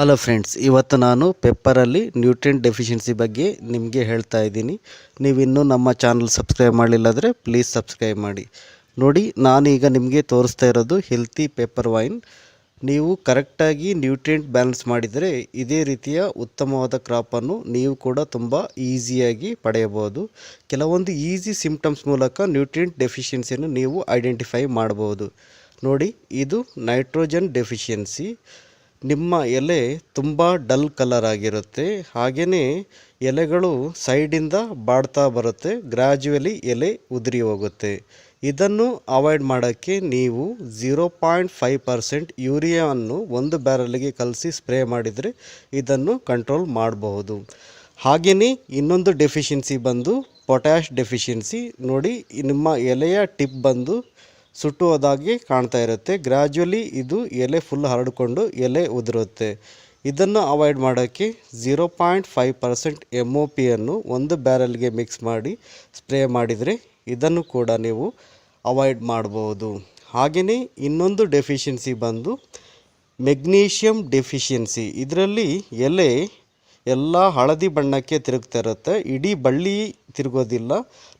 Hello friends ಇವತ್ತು ನಾನು ಪೆಪ್ಪರಲ್ಲಿ nutrient deficiency ಬಗ್ಗೆ ನಿಮಗೆ ಹೇಳ್ತಾ ಇದ್ದೀನಿ. ನೀವಿನ್ನೂ ನಮ್ಮ ಚಾನಲ್ ಸಬ್ಸ್ಕ್ರೈಬ್ ಮಾಡಲಿಲ್ಲಾದರೆ ಪ್ಲೀಸ್ ಸಬ್ಸ್ಕ್ರೈಬ್ ಮಾಡಿ. ನೋಡಿ, ನಾನೀಗ ನಿಮಗೆ ತೋರಿಸ್ತಾ ಇರೋದು ಹೆಲ್ತಿ ಪೆಪ್ಪರ್ ವೈನ್ ನೀವು ಕರೆಕ್ಟಾಗಿ ನ್ಯೂಟ್ರಿಯೆಂಟ್ ಬ್ಯಾಲೆನ್ಸ್ ಮಾಡಿದರೆ ಇದೇ ರೀತಿಯ ಉತ್ತಮವಾದ ಕ್ರಾಪನ್ನು ನೀವು ಕೂಡ ತುಂಬ ಈಸಿಯಾಗಿ ಪಡೆಯಬಹುದು. ಕೆಲವೊಂದು ಈಸಿ ಸಿಂಪ್ಟಮ್ಸ್ ಮೂಲಕ ನ್ಯೂಟ್ರಿಯೆಂಟ್ ಡೆಫಿಷಿಯನ್ಸಿಯನ್ನು ನೀವು ಐಡೆಂಟಿಫೈ ಮಾಡಬಹುದು. ನೋಡಿ, ಇದು ನೈಟ್ರೋಜನ್ ಡೆಫಿಷಿಯನ್ಸಿ ನಿಮ್ಮ ಎಲೆ ತುಂಬ ಡಲ್ ಕಲರ್ ಆಗಿರುತ್ತೆ. ಹಾಗೆಯೇ ಎಲೆಗಳು ಸೈಡಿಂದ ಬಾಡ್ತಾ ಬರುತ್ತೆ. ಗ್ರ್ಯಾಜುವಲಿ ಎಲೆ ಉದುರಿ ಹೋಗುತ್ತೆ. ಇದನ್ನು ಅವಾಯ್ಡ್ ಮಾಡೋಕ್ಕೆ ನೀವು ಝೀರೋ ಪಾಯಿಂಟ್ ಫೈವ್ ಪರ್ಸೆಂಟ್ ಯೂರಿಯಾವನ್ನು ಒಂದು ಬ್ಯಾರಲ್ಗೆ ಕಲಸಿ ಸ್ಪ್ರೇ ಮಾಡಿದರೆ ಇದನ್ನು ಕಂಟ್ರೋಲ್ ಮಾಡಬಹುದು. ಹಾಗೆಯೇ ಇನ್ನೊಂದು ಡೆಫಿಷಿಯನ್ಸಿ ಬಂದು ಪೊಟ್ಯಾಶ್ ಡೆಫಿಷಿಯನ್ಸಿ ನೋಡಿ, ನಿಮ್ಮ ಎಲೆಯ ಟಿಪ್ ಬಂದು ಸುಟ್ಟು ಹೋದಾಗಿ ಕಾಣ್ತಾ ಇರುತ್ತೆ. ಗ್ರ್ಯಾಜುವಲಿ ಇದು ಎಲೆ ಫುಲ್ ಹರಡಿಕೊಂಡು ಎಲೆ ಉದುರುತ್ತೆ. ಇದನ್ನು ಅವಾಯ್ಡ್ ಮಾಡೋಕ್ಕೆ zero point five percent M O ಪಿಯನ್ನು ಒಂದು ಬ್ಯಾರಲ್ಗೆ ಮಿಕ್ಸ್ ಮಾಡಿ ಸ್ಪ್ರೇ ಮಾಡಿದರೆ ಇದನ್ನು ಕೂಡ ನೀವು ಅವಾಯ್ಡ್ ಮಾಡ್ಬೋದು ಹಾಗೆಯೇ ಇನ್ನೊಂದು ಡೆಫಿಷಿಯನ್ಸಿ ಬಂದು ಮೆಗ್ನೀಷಿಯಂ ಡೆಫಿಷಿಯನ್ಸಿ ಇದರಲ್ಲಿ ಎಲೆ ಎಲ್ಲ ಹಳದಿ ಬಣ್ಣಕ್ಕೆ ತಿರುಗ್ತಾ ಇರುತ್ತೆ. ಇಡೀ ಬಳ್ಳಿ ತಿರುಗೋದಿಲ್ಲ.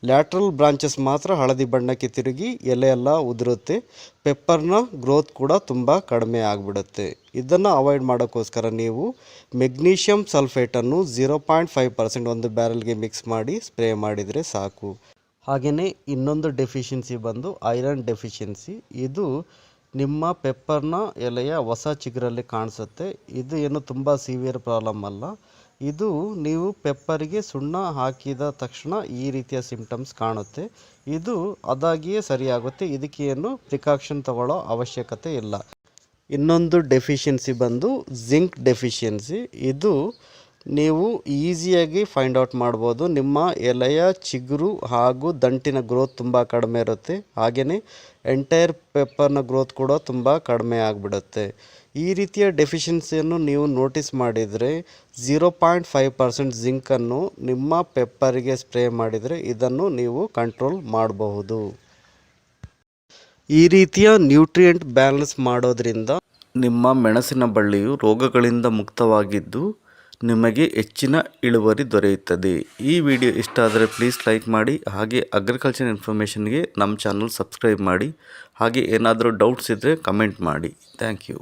ಲ್ಯಾಟ್ರಲ್ ಬ್ರಾಂಚಸ್ ಮಾತ್ರ ಹಳದಿ ಬಣ್ಣಕ್ಕೆ ತಿರುಗಿ ಎಲೆ ಎಲ್ಲ ಉದುರುತ್ತೆ. ಪೆಪ್ಪರ್ನ ಗ್ರೋತ್ ಕೂಡ ತುಂಬ ಕಡಿಮೆ ಆಗಿಬಿಡುತ್ತೆ. ಇದನ್ನು ಅವಾಯ್ಡ್ ಮಾಡೋಕ್ಕೋಸ್ಕರ ನೀವು ಮೆಗ್ನೀಷಿಯಮ್ ಸಲ್ಫೇಟನ್ನು ಝೀರೋ ಪಾಯಿಂಟ್ ಫೈವ್ ಪರ್ಸೆಂಟ್ ಒಂದು ಬ್ಯಾರಲ್ಗೆ ಮಿಕ್ಸ್ ಮಾಡಿ ಸ್ಪ್ರೇ ಮಾಡಿದರೆ ಸಾಕು. ಹಾಗೆಯೇ ಇನ್ನೊಂದು ಡೆಫಿಷಿಯನ್ಸಿ ಬಂದು ಐರನ್ ಡೆಫಿಷಿಯನ್ಸಿ ಇದು ನಿಮ್ಮ ಪೆಪ್ಪರ್ನ ಎಲೆಯ ಹೊಸ ಚಿಗುರಲ್ಲಿ ಕಾಣಿಸುತ್ತೆ. ಇದು ಏನು ತುಂಬ ಸಿವಿಯರ್ ಪ್ರಾಬ್ಲಮ್ ಅಲ್ಲ. ಇದು ನೀವು ಪೆಪ್ಪರಿಗೆ ಸುಣ್ಣ ಹಾಕಿದ ತಕ್ಷಣ ಈ ರೀತಿಯ ಸಿಂಪ್ಟಮ್ಸ್ ಕಾಣುತ್ತೆ. ಇದು ಅದಾಗಿಯೇ ಸರಿಯಾಗುತ್ತೆ. ಇದಕ್ಕೆ ಏನು ಪ್ರಿಕಾಕ್ಷನ್ ತಗೊಳ್ಳೋ ಅವಶ್ಯಕತೆ ಇಲ್ಲ. ಇನ್ನೊಂದು ಡೆಫಿಷಿಯನ್ಸಿ ಬಂದು ಜಿಂಕ್ ಡೆಫಿಷಿಯನ್ಸಿ. ಇದು ನೀವು ಈಸಿಯಾಗಿ ಫೈಂಡ್ ಔಟ್ ಮಾಡ್ಬೋದು. ನಿಮ್ಮ ಎಲೆಯ ಚಿಗುರು ಹಾಗೂ ದಂಟಿನ ಗ್ರೋತ್ ತುಂಬ ಕಡಿಮೆ ಇರುತ್ತೆ. ಹಾಗೆಯೇ ಎಂಟೈರ್ ಪೆಪ್ಪರ್ನ ಗ್ರೋತ್ ಕೂಡ ತುಂಬ ಕಡಿಮೆ ಆಗಿಬಿಡುತ್ತೆ. ಈ ರೀತಿಯ ಡೆಫಿಷಿಯನ್ಸಿಯನ್ನು ನೀವು ನೋಟಿಸ್ ಮಾಡಿದರೆ ಝೀರೋ ಪಾಯಿಂಟ್ ಫೈವ್ ಪರ್ಸೆಂಟ್ ಜಿಂಕನ್ನು ನಿಮ್ಮ ಪೆಪ್ಪರಿಗೆ ಸ್ಪ್ರೇ ಮಾಡಿದರೆ ಇದನ್ನು ನೀವು ಕಂಟ್ರೋಲ್ ಮಾಡಬಹುದು. ಈ ರೀತಿಯ ನ್ಯೂಟ್ರಿಯೆಂಟ್ ಬ್ಯಾಲೆನ್ಸ್ ಮಾಡೋದ್ರಿಂದ ನಿಮ್ಮ ಮೆಣಸಿನ ಬಳ್ಳಿಯು ರೋಗಗಳಿಂದ ಮುಕ್ತವಾಗಿದ್ದು ನಿಮಗೆ ಹೆಚ್ಚಿನ ಇಳುವರಿ ದೊರೆಯುತ್ತದೆ. ಈ ವಿಡಿಯೋ ಇಷ್ಟ ಆದರೆ ಪ್ಲೀಸ್ ಲೈಕ್ ಮಾಡಿ, ಹಾಗೆ ಅಗ್ರಿಕಲ್ಚರ್ ಇನ್ಫಾರ್ಮೇಷನ್ಗೆ ನಮ್ಮ ಚಾನಲ್ ಸಬ್ಸ್ಕ್ರೈಬ್ ಮಾಡಿ, ಹಾಗೆ ಏನಾದರೂ ಡೌಟ್ಸ್ ಇದ್ದರೆ ಕಮೆಂಟ್ ಮಾಡಿ. Thank you